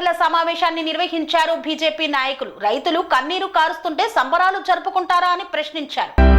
విలేకరుల సమావేశాన్ని నిర్వహించారు బీజేపీ నాయకులు. రైతులు కన్నీరు కారుస్తుంటే సంబరాలు జరుపుకుంటారా అని ప్రశ్నించారు.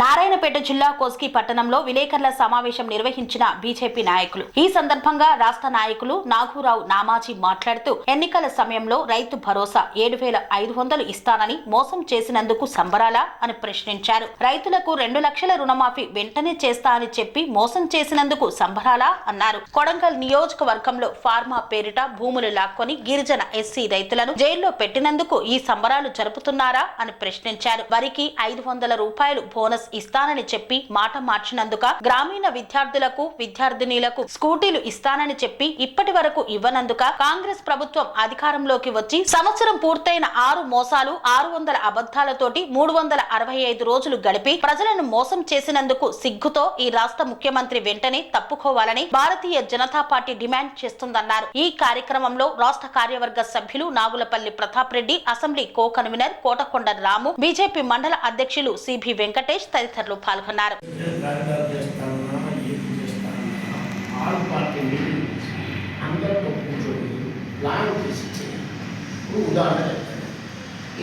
నారాయణపేట జిల్లా కోస్కి పట్టణంలో విలేకరుల సమావేశం నిర్వహించిన బీజేపీ నాయకులు. ఈ సందర్భంగా రాష్ట్ర నాయకులు నాగూరావు నామాజీ మాట్లాడుతూ ఎన్నికల సమయంలో రైతు భరోసా ఏడు వేల ఐదు వందలు ఇస్తానని మోసం చేసినందుకు సంబరాలా అని ప్రశ్నించారు. రైతులకు రెండు లక్షల రుణమాఫీ వెంటనే చేస్తా అని చెప్పి మోసం చేసినందుకు సంబరాలా అన్నారు. కొడంగల్ నియోజకవర్గంలో ఫార్మా పేరిట భూములు లాక్కొని గిరిజన ఎస్సీ రైతులను జైల్లో పెట్టినందుకు ఈ సంబరాలు జరుపుతున్నారా అని ప్రశ్నించారు. వరికి ఐదు వందల రూపాయలు బోనస్ ఇస్తానని చెప్పి మాట మార్చినందుక గ్రామీణ విద్యార్థులకు విద్యార్థినీలకు స్కూటీలు ఇస్తానని చెప్పి ఇప్పటి వరకు ఇవ్వనందుక కాంగ్రెస్ ప్రభుత్వం అధికారంలోకి వచ్చి సంవత్సరం పూర్తయిన ఆరు మోసాలు ఆరు వందల అబద్ధాలతోటి మూడు వందల అరవై ఐదు రోజులు గడిపి ప్రజలను మోసం చేసినందుకు సిగ్గుతో ఈ రాష్ట్ర ముఖ్యమంత్రి వెంటనే తప్పుకోవాలని భారతీయ జనతా పార్టీ డిమాండ్ చేస్తుందన్నారు. ఈ కార్యక్రమంలో రాష్ట్ర కార్యవర్గ సభ్యులు Nagulapalli Pratap Reddy assembly co convener Kotakonda Ramu BJP మండల అధ్యక్షులు సిబి వెంకటేష్ తదితరులు పాల్గొన్నారు.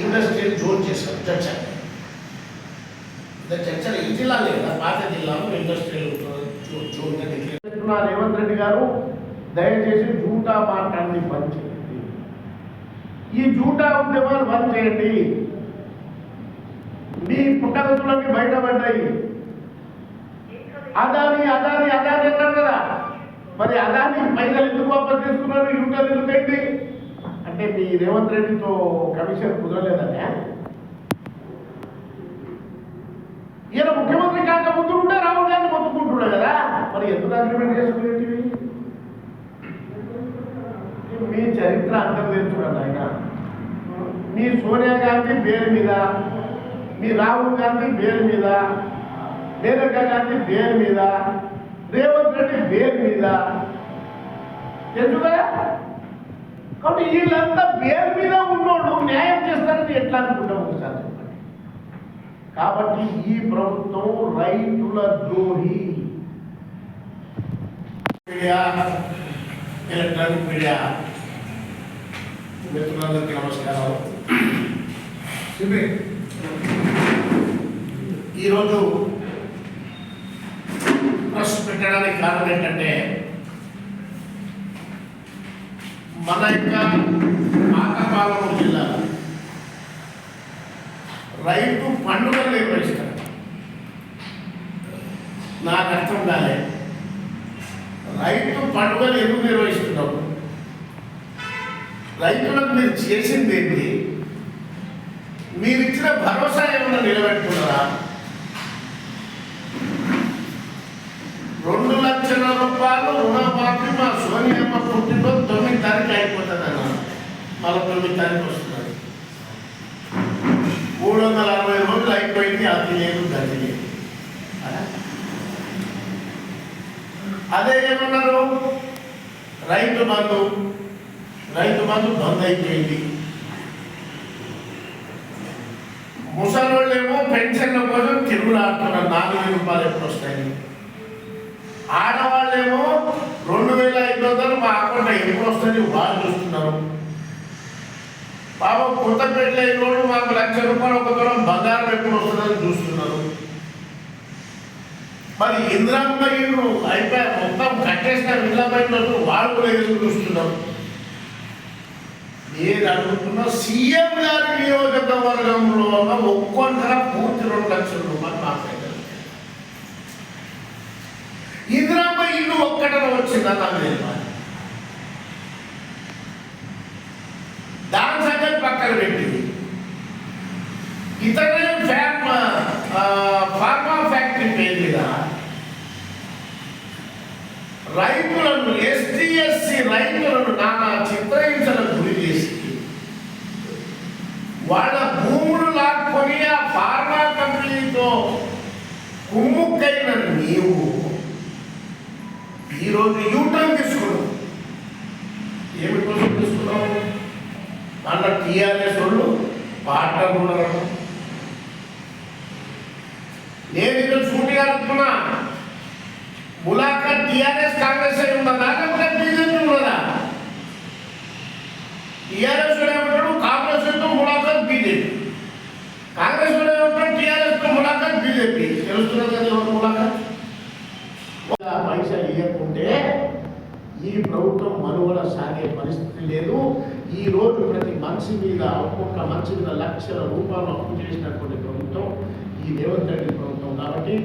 ఇండస్ట్రియల్ జోన్ చేశారు చర్చ చర్చ ఈ జిల్లా లేదా పాత జిల్లాలో ఇండస్ట్రియల్ రేవంత్ రెడ్డి గారు దయచేసి జూటా మాట్లాడి బంద్ చేయండి. ఈ జూటా ఉద్యమాలు బంద్ చేయండి? మీ పుట్టగతులన్నీ బయటపడ్డాయి. అదాని అదాని అదాని అన్నారు కదా. మరి అదాని పైసలు ఎందుకు వాపస్ తీసుకున్నారు యూటర్ ఎందుకైంది అంటే మీ రేవంత్ రెడ్డితో కమిషన్ కుదరలేదనే. ఈయన ముఖ్యమంత్రి కాక ముందు ఉంటే రాహుల్ గాంధీ మొత్తుకుంటున్నాడు కదా. మరి ఎందుకు అగ్రిమెంట్ చేసుకునేటివి? మీ చరిత్ర అందరూ తెలుసుకున్నాడు ఆయన మీ సోనియా గాంధీ పేరు మీద మీ రాహుల్ గాంధీ పేరు మీద మేనకా గాంధీ పేరు మీద రేవంత్ రెడ్డి పేరు మీద. కదా కాబట్టి వీళ్ళంతా పేరు మీద ఉన్నోడు న్యాయం చేస్తారని ఎట్లా అనుకుంటాం ఒకసారి చెప్పండి. కాబట్టి ఈ ప్రభుత్వం రైతుల ద్రోహి. Media electronic media. మిత్రులందరికీ నమస్కారాలు. ఈరోజు ప్రశ్న పెట్టడానికి కారణం ఏంటంటే మన యొక్క పాకపాలెం జిల్లా రైతు పండుగలు నిర్వహిస్తారు. నాకు అర్థం కాలే. రైతు పండుగలు ఎందుకు నిర్వహిస్తున్నాం రైతులకు మీరు చేసింది ఏంటి మీరు ఇచ్చిన భరోసా ఏమైనా నిలబెట్టుకున్నారా రెండు లక్షల రూపాయలు రుణమాఫీ మా సోనియమ్మ పుట్టినో తొమ్మిది తారీఖు అయిపోతుంది అన్న మళ్ళీ తొమ్మిది తారీఖు వస్తున్నది మూడు వందల అరవై రోజులు అయిపోయింది అది లేదు గది లేదు. అదే ఏమన్నారు? రైతు బంధు రైతు బంధు బంద్ అయిపోయింది. ముసలోళ్ళేమో పెన్షన్ల కోసం తిరుగులాడుతున్నారు నాలుగు వేల రూపాయలు ఎప్పుడు వస్తాయి ఆడవాళ్ళేమో రెండు వేల ఐదు వందలు మా అక్కడ ఎప్పుడు వస్తుంది వాళ్ళు చూస్తున్నారు. పాపం కొత్త పెళ్ళైన లక్ష రూపాయలు ఒక తులం బంగారం ఎప్పుడు వస్తుందని చూస్తున్నారు. మరి ఇంద్రమ్మ ఇల్లు అయిపోయి మొత్తం కట్టేసిన ఇంద్రమ్మ వాళ్ళు కూడా ఎదురు చూస్తున్నారు. నేను అడుగుతున్నా సీఎం గారి నియోజకవర్గంలో ఉన్న ఒక్కొక్కర పూర్తి రెండు లక్షల రూపాయలు మాట్లాడారు ఇంద్రమ్మ ఇల్లు ఒక్కటన వచ్చిందా నాకు దాని సంగతి పక్కన పెట్టి. ఇతనే ఫ్యామ్ ఫార్మా ఫ్యాక్టరీ పేరు మీద రైతులను ఎస్టీఎస్సి రైతులను నానా చిత్రహింసలకు గురి చేసి వాళ్ళ భూములు లాక్కొని ఆ ఫార్మా కంపెనీతో కుమ్ముక్కైన నీవు ఈరోజు యూటర్న్ తీసుకున్నావు. ఏమి కోసం తీసుకున్నావు? అన్న టీఆర్ఎస్ వాళ్ళు పాట ఉండరు నేను ఇక్కడ సూటిగా అనుకున్నా ములాఖత్ టిఆర్ఎస్ కాంగ్రెస్ అయి ఉన్నదా? లేకపోతే బీజేపీ ఉన్నదా? టిఆర్ఎస్ ఏమంటాడు కాంగ్రెస్తో ములాఖాత్ బీజేపీ. కాంగ్రెస్ ఏమంటాడు టిఆర్ఎస్తో ములాఖాత్ బీజేపీ. తెలుస్తున్నది కదా ఎవరు ములాఖాత్? పైసలు ఇవ్వకుంటే ఈ ప్రభుత్వం మనుగడ సాగే పరిస్థితి లేదు. ఈ రోజు ప్రతి మనిషి మీద ఒక్కొక్క మనిషి మీద లక్షల రూపాయలు అప్పు చేసినటువంటి ప్రభుత్వం ఈ రేవంత్ రెడ్డి ప్రభుత్వం కాబట్టి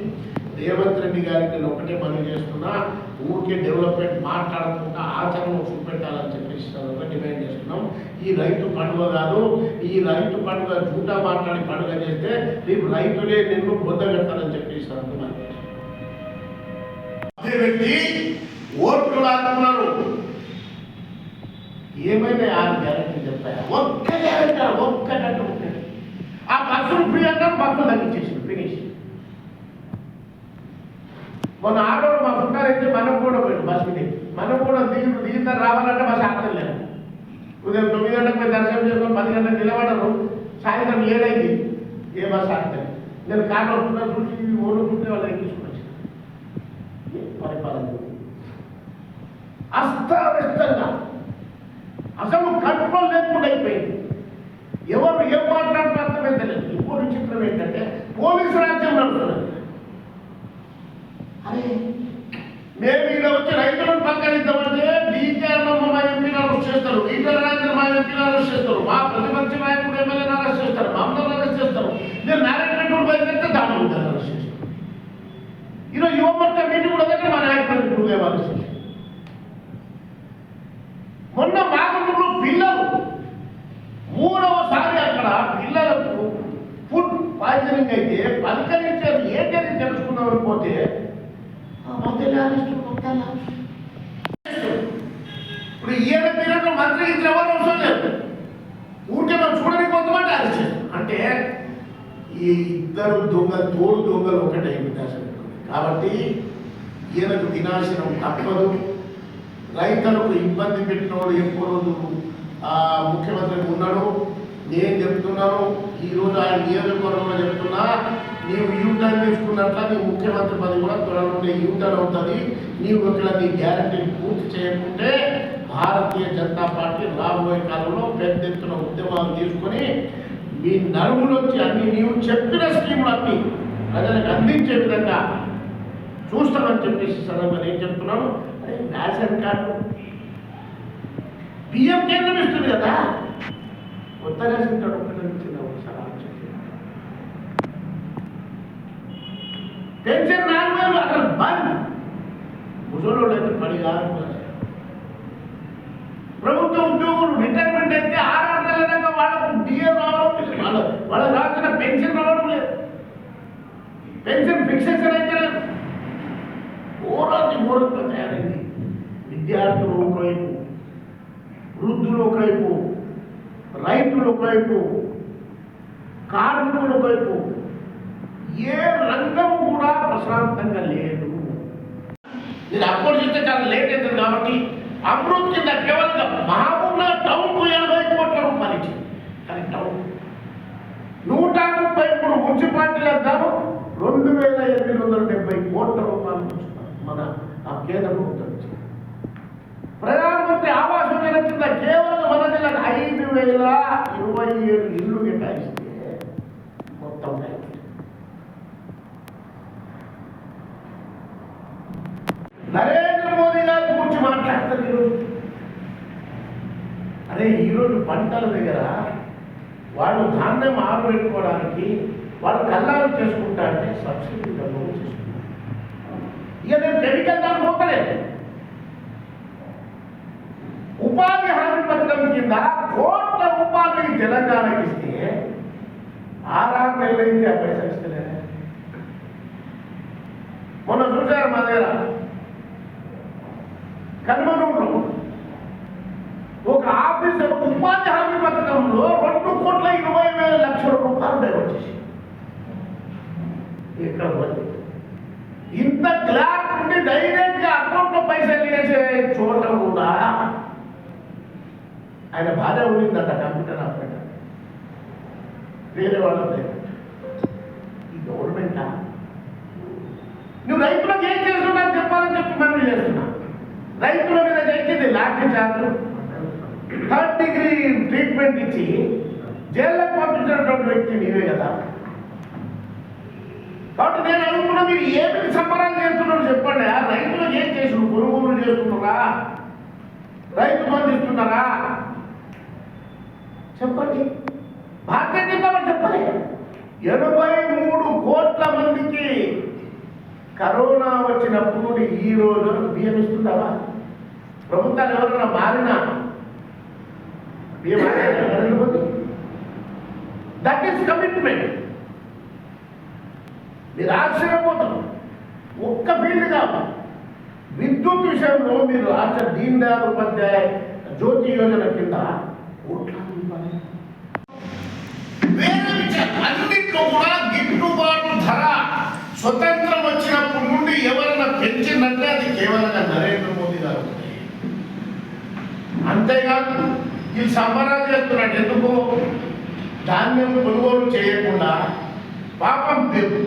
రేవంత్ రెడ్డి గారికి నేను ఒకటే మనవి చేస్తున్నా ఊరికే డెవలప్మెంట్ మాట్లాడకుండా ఆచరణ చూపెట్టాలని చెప్పేసి డిమాండ్ చేస్తున్నాం. ఈ రైతు పండుగ కాదు ఈ రైతు పండుగ జూటా మాట్లాడి పండుగ చేస్తే రేపు రైతులే నిన్ను బొద్దగడతారని చెప్పేసి అంటున్నాను వ్యక్తి ఓట్లు లాక్కున్నారు ఏమైనా ఆరు గ్యారెంటీ చెప్తాయా ఒక్క గ్యారెంటీ ఒక్కటంటే ఒక్కటి ఆ బస్సులు ఫ్రీ అంటారు బస్సులు తగ్గించేసింది మొన్న ఆటోలో మా చుట్టారైతే మనం కూడా పోయింది బస్సు మీద. మనం కూడా దిగి దిగితే రావాలంటే బస్సు ఆడతాం లేదు ఉదయం తొమ్మిది గంటలకు పోయి దర్శనం చేసుకొని పది గంటలకు నిలబడరు సాయంత్రం ఏడైంది. ఏ బస్సు ఆడతాయి నేను కాటో వస్తున్నా చూసి ఓడుకుంటే వాళ్ళు ఎక్కించుకోవచ్చు పరిపాలన? అస్తవ్యస్తంగా. అసలు కంట్రోల్ లేకుండా అయిపోయింది. ఎవరు ఏం మాట్లాడుతున్నారు అర్థమైతే లేదు. ఇంకో చిత్రం ఏంటంటే పోలీసు రాజ్యం నడుస్తున్నది అరే మేము ఇక్కడ వచ్చి రైతులను పక్కనిద్దామంటే డీకే అన్నమ్మ మా ఎంపీని అరెస్ట్ చేస్తారు ఈటల రాజేంద్ర మా ఎంపీని అరెస్ట్ చేస్తారు మా ప్రతిపక్ష నాయకుడు ఎమ్మెల్యేని అరెస్ట్ చేస్తారు మమ్మల్ని అరెస్ట్ చేస్తారు. నేను నారాయణ రెడ్డి బయలుదేరితే దాని ఉంటారు అరెస్ట్ చేస్తారు. ఈరోజు యువమర్త మీటింగ్ కూడా దగ్గర మా నాయకుడు ఇప్పుడు అరెస్ట్ చేశారు మొన్న మాగుంటూరు పిల్లలు మూడవసారి అక్కడ పిల్లలకు ఫుడ్ పాయిజనింగ్ అయితే పలకరించారు ఏంటని తెలుసుకుందామని పోతే ఇప్పుడు ఈయన పిల్లలు మంత్రి ఇచ్చిన ఎవరు అవసరం లేదు ఊరికే మనం చూడని కొంతమంది అరెస్ట్ చేస్తాం అంటే ఈ ఇద్దరు దొంగ తోడు దొంగలు ఒకటే వినాశనం కాబట్టి ఈయనకు వినాశనం తప్పదు. రైతులకు ఇబ్బంది పెట్టినోడు ఎక్కువ రోజు ఆ, ముఖ్యమంత్రి ఉన్నాడు. నేను చెప్తున్నాను ఈ రోజు ఆయన నియోజకవర్గంలో చెప్తున్నా నీవు యూటర్న్ తీసుకున్నట్ల నీ ముఖ్యమంత్రి పది కూడా త్వరలోనే యూటర్న్ అవుతుంది నీవు ఇక్కడ నీ గ్యారంటీని పూర్తి చేయకుంటే భారతీయ జనతా పార్టీ రాబోయే కాలంలో పెద్ద ఎత్తున ఉద్యమాలు తీసుకొని మీ నడుములోంచి అన్ని నీవు చెప్పిన స్కీములు అన్ని ప్రజలకు అందించే విధంగా చూస్తామని చెప్పేసి సందర్భంగా నేను చెప్తున్నాను. అదే రేషన్ కార్డు. బియ్యం కేంద్రం ఇస్తుంది కదా. కొత్త రేషన్ కార్డు ఉపయోగించింది ఒకసారి పెన్షన్ నాలుగు వేలు అక్కడ బంద్. ముసలోళ్ళు అయితే పడి కాదు. ప్రభుత్వ ఉద్యోగులు రిటైర్మెంట్ అయితే ఆరు నెలల వాళ్ళకు డిఏ రావాలి. వాళ్ళు వాళ్ళ రాసిన పెన్షన్ రావడం లేదు. పెన్షన్ ఫిక్సేషన్ అయితే లేదు ఘోరాతి ఘోరంగా తయారైంది. విద్యార్థులు ఒకవైపు వృద్ధులు ఒకవైపు రైతులు ఒకవైపు కార్మికులు ఒకవైపు ఏ రంగం కూడా ప్రశాంతంగా లేదు. ఇది అప్పుడు చాలా లేట్ అవుతుంది కాబట్టి అమృత్ కింద కేవలం మహా టౌన్ ఎనభై కోట్ల రూపాయలు ఇచ్చింది కానీ టౌన్ ఇప్పుడు ముప్పై మూడు రెండు వేల ఎనిమిది వందల డెబ్బై కోట్ల రూపాయలు మన ఆ కేంద్ర ప్రభుత్వం ప్రధానమంత్రి ఆవాస యోజన కింద కేవలం మన జిల్లాకు ఐదు వేల ఇరవై ఏడు ఇల్లు కేటాయిస్తే మొత్తం నరేంద్ర మోదీ గారి గురించి మాట్లాడతారు ఈరోజు. అరే ఈరోజు పంటల దగ్గర వాళ్ళు ధాన్యం ఆరబెట్టుకోవడానికి వాళ్ళు కల్లాలు చేసుకుంటా అంటే సబ్సిడీ డబ్బులు చేసుకుంటారు ఇక నేను కెమికల్ దాన్ని ఉపాధి హామీ పథకం కింద కోట్ల ఉపాధి తెలంగాణకి ఇస్తే ఆరారు నెలలు అయితే ఆ పైసలు మొన్న చూశారు మా దగ్గర? కన్మనూరులో ఒక ఆఫీసర్ ఉపాధి హామీ పథకంలో రెండు కోట్ల ఇరవై వేల లక్షల రూపాయలు వచ్చేసి ఇక్కడ ఇంత క్లాక్ ఉండి డైరెక్ట్గా అకౌంట్లో పైసలు వేసే చోట కూడా ఆయన భార్య ఉండిందట కంప్యూటర్ ఆపరేటర్. వేరే వాళ్ళ దగ్గర ఈ గవర్నమెంటా? నువ్వు రైతులకు ఏం చేస్తున్నా చెప్పాలని చెప్పి మనం చేస్తున్నా. రైతుల మీద జరిగింది lathi charge. Third degree treatment ఇచ్చి జైల్లో పంపించినటువంటి వ్యక్తి నీవే కదా. కాబట్టి నేను అనుకున్నా మీరు ఏమిటి సంబరాలు చేస్తున్నారు చెప్పండి. ఆ రైతులు ఏం చేసి కొనుగోలు చేస్తున్నారా? రైతు బంధిస్తున్నారా చెప్పండి. భారతీయ జనతా పార్టీ చెప్పండి ఎనభై మూడు కోట్ల మందికి కరోనా వచ్చినప్పుడు ఈ రోజు బియ్యం ఇస్తుందావా ప్రభుత్వాలు ఎవరైనా మారినా? బియ్యం దట్ ఈస్ కమిట్మెంట్ మీరు ఆశ్చర్యపోతారు ఒక్క ఫీల్డ్ కాదు. విద్యుత్ విషయంలో మీరు రాష్ట్ర దీన్ దయాళ్ ఉపాధ్యాయ జ్యోతి యోజన కింద కోట్లాది అన్నింటిలో కూడా గిట్టుబాటు ధర స్వతంత్రం వచ్చినప్పటి నుండి ఎవరైనా పెంచిందంటే అది కేవలంగా నరేంద్ర మోదీ గారు అంతేకాదు ఈ సంబరాలు చేస్తున్నట్టు ఎందుకు? ధాన్యం కొనుగోలు చేయకుండా పాపం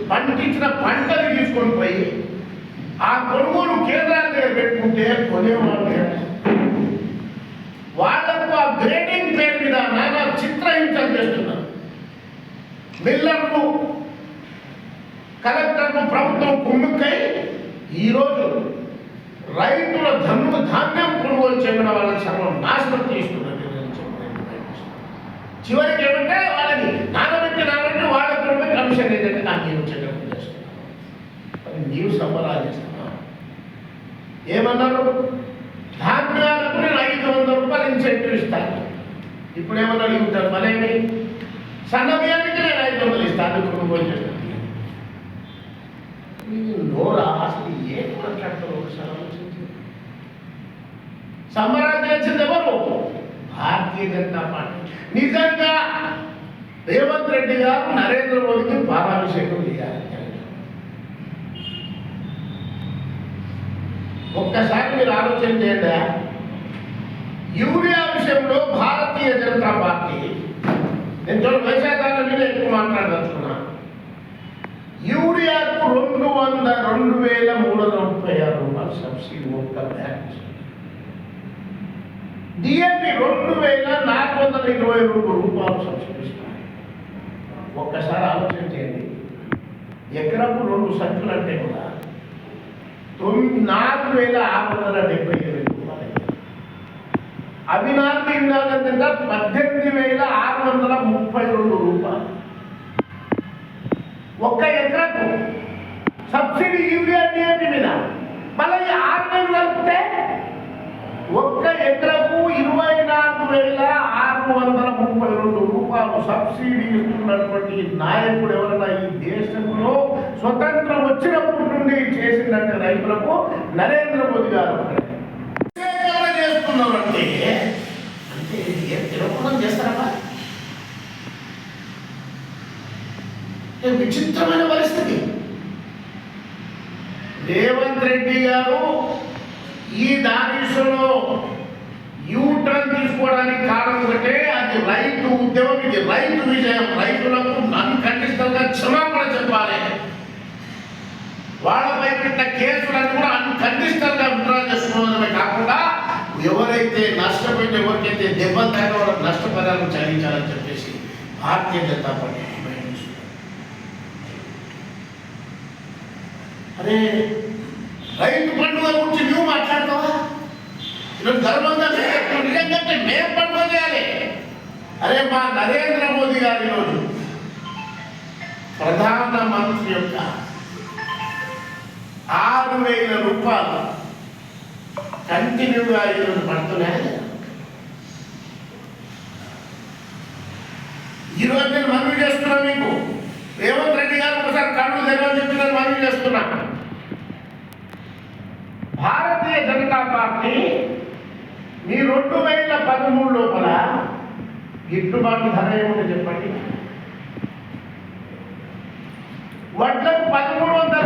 పండించిన పంటలు తీసుకొని పోయి ఆ కొనుగోలు కేంద్రాల దగ్గర పెట్టుకుంటే కొనేవాళ్ళు వాళ్ళకు ఆ గ్రేడింగ్ పేరు మీద నానా చిత్రహింసలు చేస్తున్నారు. మిల్లర్లు కలెక్టర్లు ప్రభుత్వం కుమ్ముక్కై ఈరోజు రైతుల ధన్ను ధాన్యం కొనుగోలు చేయడం వాళ్ళని సర్వం నాశనం చేస్తున్నారు. చివరికి ఏమంటే వాళ్ళని కొరమే కమిషన్ ఏంటంటే నాకు నేను వచ్చేటట్టు చేస్తున్నాను మరి నీవు సంబరాలు చేస్తున్నావు ఏమన్నారు? ధాన్యాలకు నేను ఐదు వందల రూపాయలు ఇన్సెంటివ్ ఇస్తాను ఇప్పుడు ఏమన్నా అడుగుతారు మనేమి సన్న బియ్యానికి నేను ఐదు వందలు ఇస్తాను కుటుంబం చేస్తాను ఈ నోరా అసలు ఏం మాట్లాడతారు ఒకసారి ఆలోచించి. సంబరాలు చేసింది ఎవరు? భారతీయ జనతా పార్టీ. నిజంగా రేవంత్ రెడ్డి గారు నరేంద్ర మోదీకి పాలాభిషేకం చేయాలి. ఒక్కసారి మీరు ఆలోచన చేయండి. యూరియా విషయంలో భారతీయ జనతా పార్టీ నేను చూడ వైశాఖాల మీద ఎక్కువ మాట్లాడదలుచుకున్నా? యూరియాకు రెండు వంద రెండు వేల మూడు వందల ముప్పై ఆరు రూపాయలు సబ్సిడీ ఒక్క బ్యాగ్ డిఎంపి రెండు వేల నాలుగు వందల ఇరవై రెండు రూపాయలు సబ్సిడీ ఒక్కసారి ఆలోచన చేయండి. ఎకరకు రెండు సంచులు అంటే కూడా తొమ్మిది నాలుగు వేల ఆరు వందల డెబ్బై ఎనిమిది రూపాయలు. అవినాథ్ ఇందాక పద్దెనిమిది వేల ఆరు వందల ముప్పై రెండు రూపాయలు. ఒక్క ఎకరకు సబ్సిడీ యూరియా డిఏపి మీద మళ్ళీ ఆరు నెలలు కలిపితే ఒక్క ఎకరకు ఇరవై నాలుగు వేల ఆరు వందల ముప్పై రెండు రూపాయలు సబ్సిడీ ఇస్తున్నటువంటి నాయకుడు ఎవరైనా ఈ దేశంలో స్వతంత్రం వచ్చినప్పటి నుండి చేసినట్టు రైతులకు నరేంద్ర మోదీ గారు ఒక్కడే. అంటే ఏం చేస్తారా విచిత్రమైన పరిస్థితి రేవంత్ రెడ్డి గారు ఈ యూ యూటర్న్ తీసుకోవడానికి కారణం ఒకటే అది రైతు ఉద్యమం ఇది రైతు విజయం. రైతులకు అన్కండిషనల్గా క్షమాపణ చెప్పాలి. వాళ్ళపై పెట్టిన కేసులను కూడా అన్కండిషనల్గా విత్డ్రా చేసుకోవడమే కాకుండా ఎవరైతే నష్టపోయిన ఎవరికైతే దెబ్బ తాగిన వాళ్ళకి నష్టపరిహారం చెల్లించాలని చెప్పేసి భారతీయ జనతా పార్టీ అరే రైతు పండుగ గురించి నువ్వు మాట్లాడతావా? ఈరోజు గర్వంగా అంటే మేము పండుగ చేయాలి. అరే మా నరేంద్ర మోదీ గారు ఈరోజు ప్రధానమంత్రి యొక్క ఆరు వేల రూపాయలు కంటిన్యూగా ఈరోజు పడుతున్నాయి ఈరోజు నేను మనవి చేస్తున్నా మీకు. రేవంత్ రెడ్డి గారు ఒకసారి కళ్ళు తెరవని చెప్పి నేను మనవి చేస్తున్నా. భారతీయ జనతా పార్టీ ఈ రెండు వేల పదమూడు లోపల గిట్టుబాటు ధర ఏమిటో చెప్పండి? వడ్లకు పదమూడు వందల